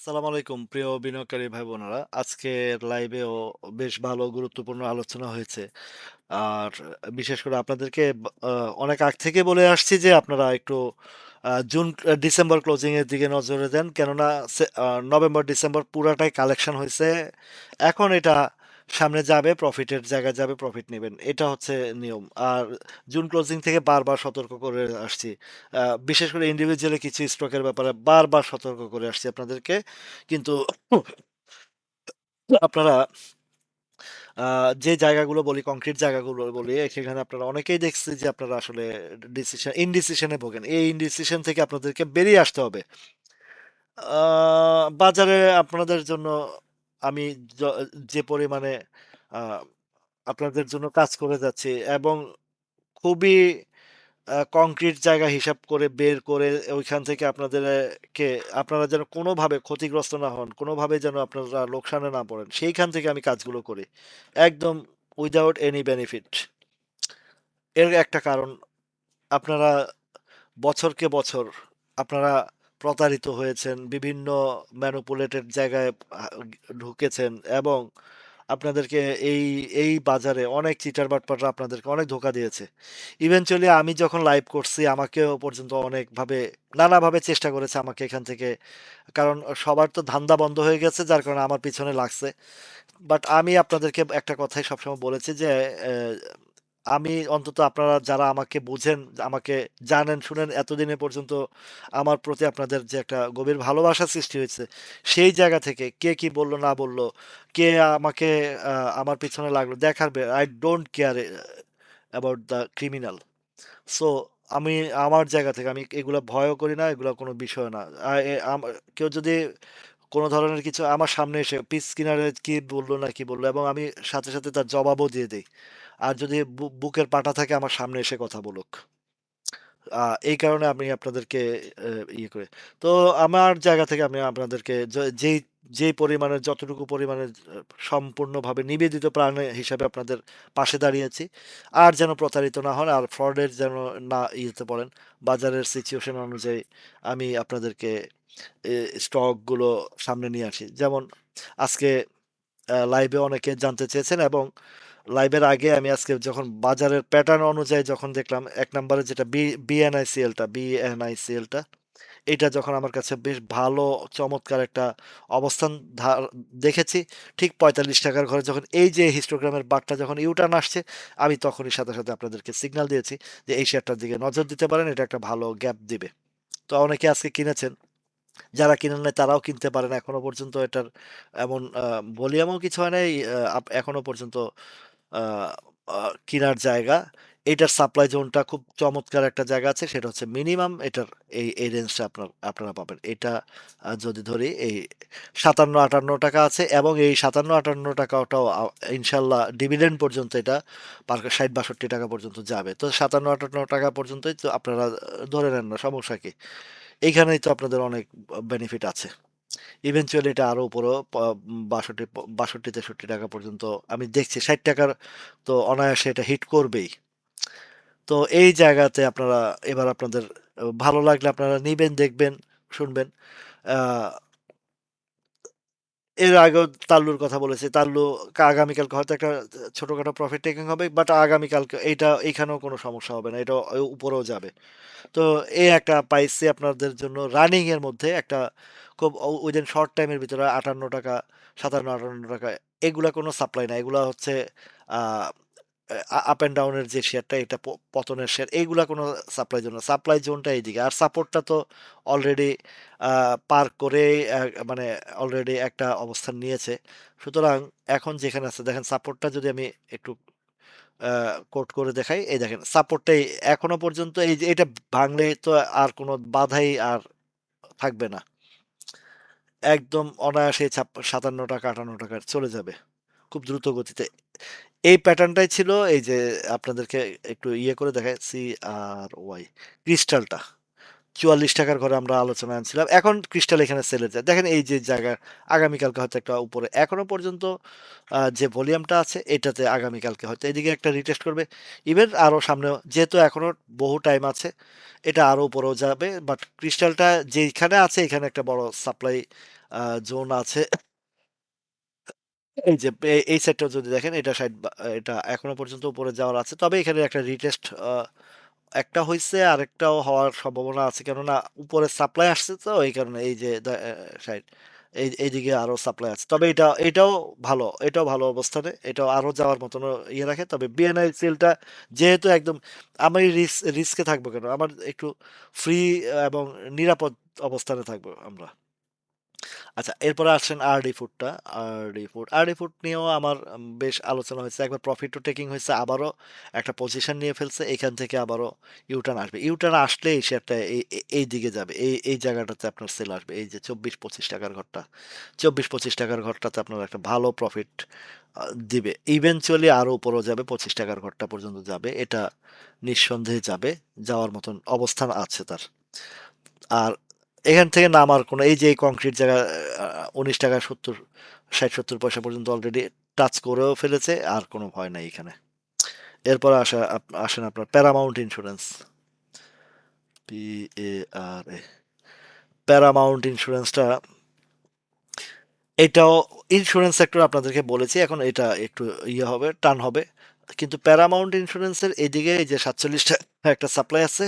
আসসালামু আলাইকুম প্রিয় বিনিয়োগকারী ভাই বোনেরা। আজকের লাইভেও বেশ ভালো গুরুত্বপূর্ণ আলোচনা হয়েছে। আর বিশেষ করে আপনাদেরকে অনেক আগ থেকে বলে আসছি যে আপনারা একটু জুন ডিসেম্বর ক্লোজিং এর দিকে নজরে দেন। কেননা নভেম্বর, ডিসেম্বর পুরাটাই কালেকশন হয়েছে এখন এটা সামনে যাবে, প্রফিটের জায়গায় যাবে, প্রফিট নেবেন এটা হচ্ছে নিয়ম। আর জুন ক্লোজিং থেকে বারবার সতর্ক করে আসছি। বিশেষ করে ইন্ডিভিজুয়ালি কিছু স্টকের ব্যাপারে বারবার সতর্ক করে আসছি আপনাদেরকে। কিন্তু আপনারা যে জায়গাগুলো বলি, কংক্রিট জায়গাগুলো বলি, সেখানে আপনারা অনেকেই দেখছি যে আপনারা আসলে ডিসিশন ইনডিসিশন ভোগেন। এই ইনডিসিশন থেকে আপনাদেরকে বেরিয়ে আসতে হবে। বাজারে আপনাদের জন্য আমি য পরিমাণে আপনাদের জন্য কাজ করে যাচ্ছি এবং খুবই কংক্রিট জায়গা হিসাব করে বের করে ওইখান থেকে আপনাদেরকে আপনারা যেন কোনোভাবে ক্ষতিগ্রস্ত না হন, কোনোভাবে যেন আপনারা লোকসানে না পড়েন, সেইখান থেকে আমি কাজগুলো করি। একদম উইথআউট এনি বেনিফিট। এর একটা কারণ আপনারা বছরকে বছর আপনারা প্রতারিত হয়েছেন, বিভিন্ন ম্যানিপুলেটেড জায়গায় ঢুকেছেন এবং আপনাদেরকে এই, এই বাজারে অনেক চিটার বাটপাররা আপনাদেরকে অনেক ধোকা দিয়েছে। ইভেনচুয়ালি আমি যখন লাইভ করছি আমাকেও পর্যন্ত অনেকভাবে নানাভাবে চেষ্টা করেছে আমাকে এখান থেকে কারণ সবার তো ধান্দা বন্ধ হয়ে গেছে যার কারণে আমার পিছনে লাগছে। বাট আমি আপনাদেরকে একটা কথাই সবসময় বলেছি যে আমি অন্তত আপনারা যারা আমাকে বুঝেন, আমাকে জানেন শুনেন এতদিনে পর্যন্ত আমার প্রতি আপনাদের যে একটা গভীর ভালোবাসা সৃষ্টি হয়েছে, সেই জায়গা থেকে কে কি বলল না বলল, কে আমাকে আমার পিছনে লাগল দেখার I don't care a about the so আমি আমার জায়গা থেকে আমি এগুলো ভয়ও করি না, এগুলো কোনো বিষয় না। কেউ যদি কোনো ধরনের কিছু আমার সামনে এসে পিস স্কিনারে কি বলল না কি বলল এবং আমি সাথে, সাথে তার জবাবও দিয়ে দেই। আর যদি বুকের পাটা থাকে আমার সামনে এসে কথা বলুক। এই কারণে আমি আপনাদেরকে ইয়ে করি। তো আমার জায়গা থেকে আমি আপনাদেরকে য যেই, যেই পরিমাণে যতটুকু পরিমাণে সম্পূর্ণভাবে নিবেদিত প্রাণ হিসাবে আপনাদের পাশে দাঁড়িয়েছি। আর যেন প্রতারিত না হন, আর ফ্রডের যেন না ইয়েতে পড়েন। বাজারের সিচুয়েশন অনুযায়ী আমি আপনাদেরকে স্টকগুলো সামনে নিয়ে আসি। যেমন আজকে লাইভে অনেকে জানতে চেয়েছেন এবং লাইভের আগে আমি আজকে যখন বাজারের প্যাটার্ন অনুযায়ী যখন দেখলাম এক নম্বরে যেটা বি বিএনআইসিএল টা বিএনআইসিএল এটা যখন আমার কাছে বেশ ভালো চমৎকার একটা অবস্থান দেখেছি। ঠিক পঁয়তাল্লিশ টাকার ঘরে যখন এই যে হিস্টোগ্রামের বারটা যখন ইউ-টার্ন আসছে, আমি তখনই সাথে, সাথে আপনাদেরকে সিগনাল দিয়েছি যে এই শেয়ারটার দিকে নজর দিতে পারেন। এটা একটা ভালো গ্যাপ দিবে। তো অনেকে আজকে কিনেছেন। যারা কিনেন নাই তারাও কিনতে পারেন। এখনও পর্যন্ত এটার এমন ভলিউমও কিছু হয় নাই। আ আপ এখনও পর্যন্ত কিনার জায়গা। এটার সাপ্লাই জোনটা খুব চমৎকার একটা জায়গা আছে। সেটা হচ্ছে মিনিমাম এটার এই, এই রেঞ্জটা আপনার আপনারা পাবেন। এটা যদি ধরি এই ৳৫৭-৫৮ আছে এবং এই ৳৫৭-৫৮ টাও আ ইনশাআল্লাহ ডিভিডেন্ড পর্যন্ত এটা পার ৳৬০-৬২ পর্যন্ত যাবে। তো ৳৫৭-৫৮ পর্যন্তই তো আপনারা ধরে নেন না সমস্যা কি? এইখানেই তো আপনাদের অনেক বেনিফিট আছে। ইভেনচুয়ালি এটা আরও উপরেও প ৬২ প ৳৬২-৬৩ পর্যন্ত আমি দেখছি ষাট টাকার তো অনায়াসে এটা হিট করবেই। তো এই জায়গাতে আপনারা এবার আপনাদের ভালো লাগলে আপনারা নেবেন দেখবেন, শুনবেন। এর আগেও তাল্লুর কথা বলেছে তাল্লু আগামীকালকে হয়তো একটা ছোটোখাটো প্রফিট টেকিং হবে। বাট আগামীকালকে এইটা, এইখানেও কোনো সমস্যা হবে না। এটা উপরেও যাবে। তো এই একটা পাইছি আপনাদের জন্য রানিংয়ের মধ্যে একটা খুব উইদিন শর্ট টাইমের ভিতরে আটান্ন টাকা, সাতান্ন আটান্ন টাকা, এগুলা কোনো সাপ্লাই না। এগুলা হচ্ছে আপ অ্যান্ড ডাউনের যে শেয়ারটা এটা পতনের শেয়ার এইগুলা কোনো সাপ্লাই জোন না। সাপ্লাই জোনটা এইদিকে। আর সাপোর্টটা তো অলরেডি পার করে মানে অলরেডি একটা অবস্থান নিয়েছে। সুতরাং এখন যেখানে আছে দেখেন সাপোর্টটা যদি আমি একটু কোট করে দেখাই, এই দেখেন সাপোর্টটাই এখনও পর্যন্ত এই যে এটা ভাঙলে তো আর কোনো বাধাই আর থাকবে না। একদম অনায়াসেই ছাপ ৳৫৭, ৳৫৮ চলে যাবে। খুব দ্রুত গতিতে। এই প্যাটার্নটাই ছিল এই যে আপনাদেরকে একটু ইয়ে করে দেখাই ওয়াই ক্রিস্টালটা। চুয়াল্লিশ টাকার ঘরে আমরা আলোচনা আনছিলাম। এখন ক্রিস্টাল এখানে সেলে যায় দেখেন এই যে জায়গা, আগামীকালকে হয়তো একটা উপরে। এখনও পর্যন্ত যে ভলিউমটা আছে, এটাতে আগামীকালকে হয়তো এদিকে একটা রিটেস্ট করবে। ইভেন আরও সামনেও যেহেতু এখনও বহু টাইম আছে, এটা আরও উপরেও যাবে। বাট ক্রিস্টালটা যেখানে আছে, এখানে একটা বড় সাপ্লাই জোন আছে। এই যে এই সেটটা যদি দেখেন, এটা সাইড এটা এখনও পর্যন্ত উপরে যাওয়ার আছে। তবে এখানে একটা রিটেস্ট একটা হয়েছে আরেকটাও হওয়ার সম্ভাবনা আছে। কেননা উপরে সাপ্লাই আসছে তো, এই কারণে এই যে সাইড এই, এইদিকে আরও সাপ্লাই আছে। তবে এটা, এটাও ভালো এটাও ভালো অবস্থানে, এটাও আরও যাওয়ার মতন ইয়ে রাখে। তবে বিএনআই সেলটা যেহেতু একদম, আমি রিস্কে থাকব কেন? আমার একটু ফ্রি এবং নিরাপদ অবস্থানে থাকব আমরা। আচ্ছা এরপরে আসছেন আরডি ফুডটা আরডি ফুড আরডি ফুড নিয়েও আমার বেশ আলোচনা হয়েছে। একবার প্রফিট টু টেকিং হয়েছে, আবারও একটা পজিশন নিয়ে ফেলছে, এখান থেকে আবারও ইউটার্ন আসবে। ইউটার্ন আসলে এই শেয়ারটা এই- এই দিকে যাবে, এই এই জায়গাটাতে আপনার সেল আসবে। এই যে চব্বিশ পঁচিশ টাকার ঘরটা, চব্বিশ পঁচিশ টাকার ঘরটাতে আপনার একটা ভালো প্রফিট দিবে। ইভেনচুয়ালি আরও উপরেও যাবে, পঁচিশ টাকার ঘরটা পর্যন্ত যাবে, এটা নিঃসন্দেহে যাবে, যাওয়ার মতন অবস্থান আছে তার। আর এখান থেকে নামার কোনো, এই যে এই কংক্রিট জায়গা উনিশ টাকা সত্তর, ষাট সত্তর পয়সা পর্যন্ত অলরেডি টাচ করেও ফেলেছে, আর কোনো ভয় নাই এখানে। এরপর আসা আসেন আপনার Paramount insurance P A R A Paramount ইন্স্যুরেন্সটা এটাও ইন্স্যুরেন্স সেক্টর আপনাদেরকে বলেছি, এখন এটা একটু ইয়ে হবে, টান হবে। কিন্তু প্যারামাউন্ট ইন্স্যুরেন্সের এদিকে এই যে সাতচল্লিশটা একটা সাপ্লাই আছে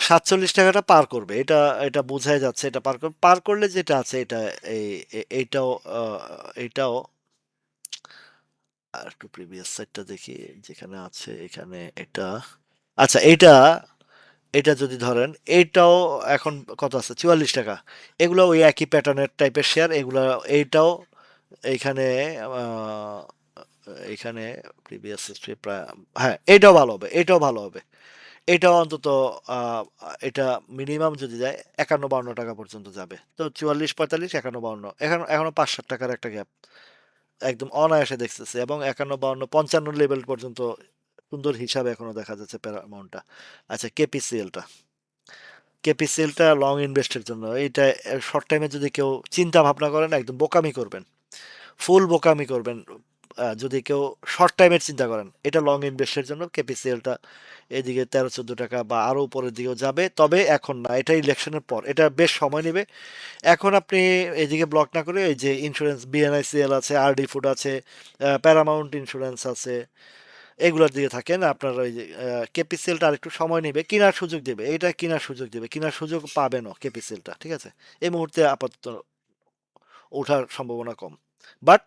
সাতচল্লিশ টাকাটা পার করবে। এটা এটা বোঝাই যাচ্ছে এটা পার করবে পার করলে যেটা আছে এটা এই এইটাও আহ, এইটাও আর একটু প্রিভিয়াস সাইডটা দেখি যেখানে আছে এখানে এটা। আচ্ছা এইটা এটা যদি ধরেন এইটাও এখন কত আছে? চুয়াল্লিশ টাকা। এগুলো ওই একই প্যাটার্নের টাইপের শেয়ার এগুলো এইটাও এইখানে এখানে প্রিভিয়াস হিস্ট্রি প্রায় হ্যাঁ এটাও ভালো হবে এটাও ভালো হবে। এটাও অন্তত এটা মিনিমাম যদি যায় একান্ন বাউন্ন টাকা পর্যন্ত যাবে। তো চুয়াল্লিশ পঁয়তাল্লিশ একান্ন বাউন্ন এখন, এখনও পাঁচ ষাট টাকার একটা গ্যাপ একদম অনায়াসে দেখতেছে এবং একান্ন বাউন্ন পঞ্চান্ন লেভেল পর্যন্ত সুন্দর হিসাবে এখনও দেখা যাচ্ছে প্যারামাউন্টটা আচ্ছা কেপিসিএলটা কেপিসিএলটা লং ইনভেস্টের জন্য। এটা শর্ট টাইমে যদি কেউ চিন্তা ভাবনা করেন, একদম বোকামি করবেন। ফুল বোকামি করবেন। যদি কেউ শর্ট টাইমের চিন্তা করেন, এটা লং ইনভেস্টের জন্য কেপিসিএলটা এদিকে তেরো চোদ্দ টাকা বা আরও উপরের দিকেও যাবে। তবে এখন না, এটা ইলেকশনের পর, এটা বেশ সময় নেবে। এখন আপনি এদিকে ব্লক না করে এই যে ইন্স্যুরেন্স বিএনআইসিএল আছে আরডি ফুড আছে প্যারামাউন্ট ইন্স্যুরেন্স আছে, এগুলোর দিকে থাকেন। আপনার ওই যে কেপিসিএলটা আর একটু সময় নেবে, কেনার সুযোগ দেবে। এটা কেনার সুযোগ দেবে। কেনার সুযোগ পাবেনও কেপিসিএলটা ঠিক আছে? এই মুহূর্তে আপাতত ওঠার সম্ভাবনা কম। But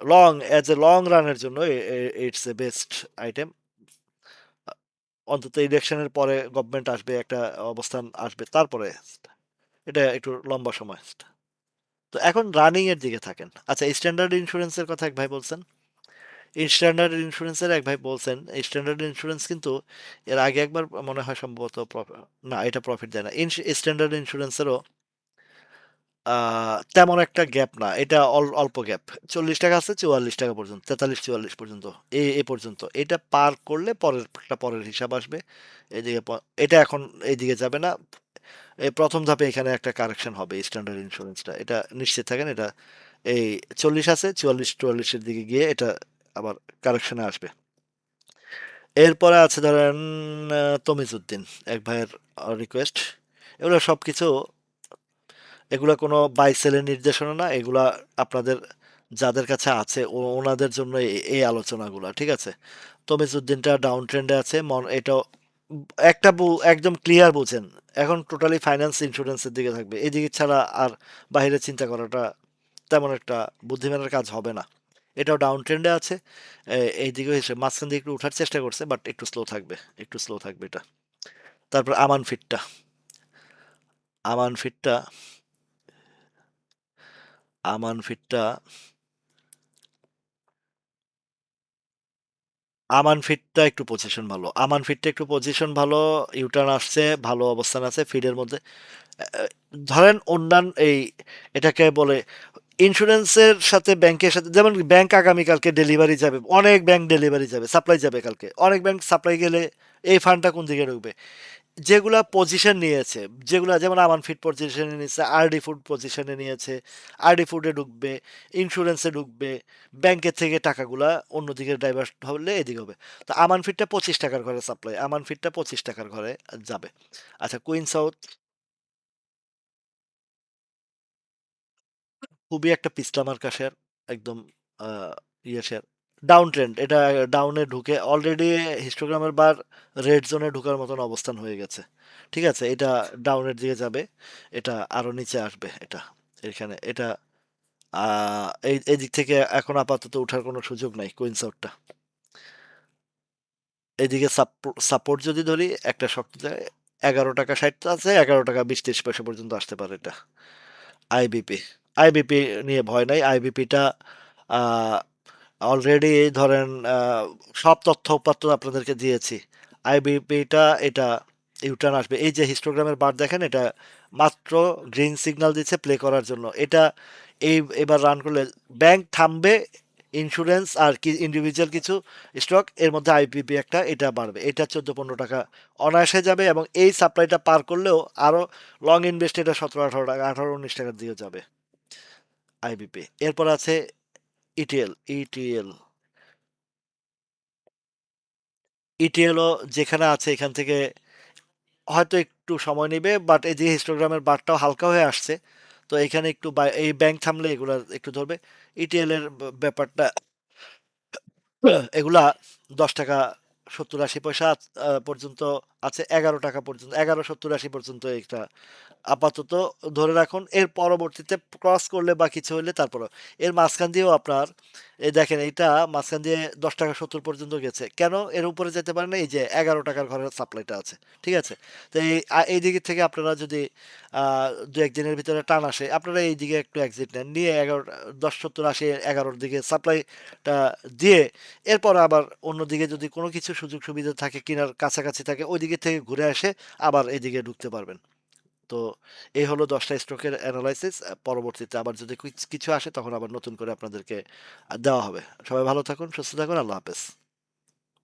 long as a long রানের জন্য ইটস এ বেস্ট আইটেম অন্তত ইলেকশনের পরে গভর্নমেন্ট আসবে, একটা অবস্থান আসবে, তারপরে এটা একটু লম্বা সময় তো এখন রানিং এর দিকে থাকেন। আচ্ছা স্ট্যান্ডার্ড ইন্স্যুরেন্সের কথা এক ভাই বলছেন। স্ট্যান্ডার্ড ইন্স্যুরেন্সের এক ভাই বলছেন স্ট্যান্ডার্ড ইন্স্যুরেন্স কিন্তু এর আগে একবার মনে হয় সম্ভবত না, এটা প্রফিট দেয় না। স্ট্যান্ডার্ড ইন্স্যুরেন্সেরও তেমন একটা গ্যাপ না। এটা অল- অল্প গ্যাপ। চল্লিশ টাকা আছে, চুয়াল্লিশ টাকা পর্যন্ত, তেতাল্লিশ, চুয়াল্লিশ পর্যন্ত, এ এ পর্যন্ত। এটা পার করলে পরের, একটা পরের হিসাব আসবে। এদিকে এটা এখন এইদিকে যাবে না। এই প্রথম ধাপে এখানে একটা কারেকশন হবে স্ট্যান্ডার্ড ইন্স্যুরেন্সটা এটা নিশ্চিত থাকেন, এটা এই চল্লিশ আছে, চুয়াল্লিশ, চুয়াল্লিশের দিকে গিয়ে এটা আবার কারেকশনে আসবে। এরপরে আছে ধরেন তমিজউদ্দিন, এক ভাইয়ের রিকোয়েস্ট এগুলো সব কিছু এগুলো কোনো বাই সেলের নির্দেশনা না, এগুলা আপনাদের যাদের কাছে আছে ওনাদের জন্য এই- এই আলোচনাগুলো, ঠিক আছে? তমিজউদ্দিনটা ডাউন ট্রেন্ডে আছে, মন এটাও একটা একদম ক্লিয়ার বুঝেন। এখন টোটালি ফাইন্যান্স ইন্স্যুরেন্সের দিকে থাকবে। এদিকে ছাড়া আর বাইরে চিন্তা করাটা তেমন একটা বুদ্ধিমানের কাজ হবে না। এটাও ডাউন ট্রেন্ডে আছে। এ- এইদিকে এসে মাঝখান দিয়ে একটু উঠার চেষ্টা করছে বাট একটু স্লো থাকবে, একটু স্লো থাকবে এটা। তারপর আমান ফিটটা। আমান ফিটটা আমান ফিটটা আমান ফিটটা একটু পজিশন ভালো। আমান ফিটটা একটু পজিশন ভালো ইউটার্ন আসছে, ভালো অবস্থান আছে ফিডের মধ্যে। ধরেন অন্যান্য এই এটাকে বলে ইন্স্যুরেন্সের সাথে ব্যাংকের সাথে, যেমন ব্যাংক আগামীকালকে ডেলিভারি যাবে, অনেক ব্যাংক ডেলিভারি যাবে সাপ্লাই যাবে কালকে। অনেক ব্যাংক সাপ্লাই গেলে এই ফান্ডটা কোন দিকে ঢুকবে? যেগুলা পজিশন নিয়েছে, যেগুলা যেমন আমান ফিট পজিশনে নিয়েছে, আরডি ফুড পজিশনে নিয়েছে, আরডি ফুডে ঢুকবে, ইন্স্যুরেন্সে ঢুকবে, ব্যাংকের থেকে টাকাগুলা অন্যদিকে ডাইভার্ট হলে এদিকে হবে। তো আমান ফিটটা পঁচিশ টাকার ঘরে সাপ্লাই, আমান ফিটটা পঁচিশ টাকার ঘরে যাবে। আচ্ছা কুইন সাউথ খুবই একটা পিছলা মার্কা শেয়ার, একদম ইয়ে শেয়ার। ডাউন ট্রেন্ড এটা ডাউনে ঢুকে অলরেডি হিস্টোগ্রামের বার রেড জোনে ঢোকার মতন অবস্থান হয়ে গেছে। ঠিক আছে? এটা ডাউনের দিকে যাবে। এটা আরও নিচে আসবে এটা। এখানে এটা এই এদিক থেকে এখন আপাতত উঠার কোনো সুযোগ নাই কুইন সাউথটা। এদিকে সাপ সাপোর্ট যদি ধরি একটা শক্ত জায়গায় ৳১১.৬০ আছে, ৳১১.২০-৩০ পয়সা পর্যন্ত আসতে পারে এটা। আইবিপি। আইবিপি নিয়ে ভয় নাই। আইবিপিটা অলরেডি ধরেন সব তথ্য-উপাত্ত আপনাদেরকে দিয়েছি। আইবিপিটা এটা ইউটার্ন আসবে। এই যে হিস্টোগ্রামের বার দেখেন এটা মাত্র গ্রিন সিগন্যাল দিচ্ছে প্লে করার জন্য। এটা এই এবার রান করলে ব্যাংক থামবে, ইন্স্যুরেন্স আর কি ইন্ডিভিজুয়াল কিছু স্টক এর মধ্যে আইপিপি একটা এটা বাড়বে। এটা ৳১৪-১৫ অনায়াসে যাবে এবং এই সাপ্লাইটা পার করলেও আরও লং ইনভেস্ট এটা ৳১৭-১৮ ৳১৮-১৯ টাকার দিকেও যাবে। আইবিপি। এরপর আছে ইটিএল, ইটিএল। ইটিএলও যেখানে আছে এখান থেকে হয়তো একটু সময় নেবে বাট এই যে হিস্টোগ্রামের বারটাও হালকা হয়ে আসছে। তো এখানে একটু এই ব্যাংক থামলে এগুলা একটু ধরবে। ইটিএল এর ব্যাপারটা এগুলা ৳১০.৭০-৮০ পয়সা পর্যন্ত আছে। ৳১১ পর্যন্ত ৳১১.৭০-৮০ পর্যন্ত একটা আপাতত ধরে রাখুন। এর পরবর্তীতে ক্রস করলে বা কিছু হলে তারপরে এর মাঝখান দিয়েও আপনার এই দেখেন এইটা মাঝখান দিয়ে ৳১০.৭০ পর্যন্ত গেছে। কেন এর উপরে যেতে পারে না? এই যে ৳১১ ঘরের সাপ্লাইটা আছে। ঠিক আছে? তো এই এই দিক থেকে আপনারা যদি দু ২-১ দিনের ভিতরে টান আসে, আপনারা এই দিকে একটু এক্সিট নেন। নিয়ে এগারো দশ সত্তর আসে এগারোর দিকে সাপ্লাইটা দিয়ে এরপর আবার অন্যদিকে যদি কোনো কিছু সুযোগ সুবিধা থাকে কিনার কাছাকাছি থাকে ওইদিকে থেকে ঘুরে এসে আবার এদিকে ঢুকতে পারবেন। তো এই হলো ১০ টা স্টকের এনালাইসিস। পরবর্তীতে আবার যদি কিছু আসে তখন আবার নতুন করে আপনাদেরকে দেওয়া হবে। সবাই ভালো থাকুন, সুস্থ থাকুন। আল্লাহ হাফেজ।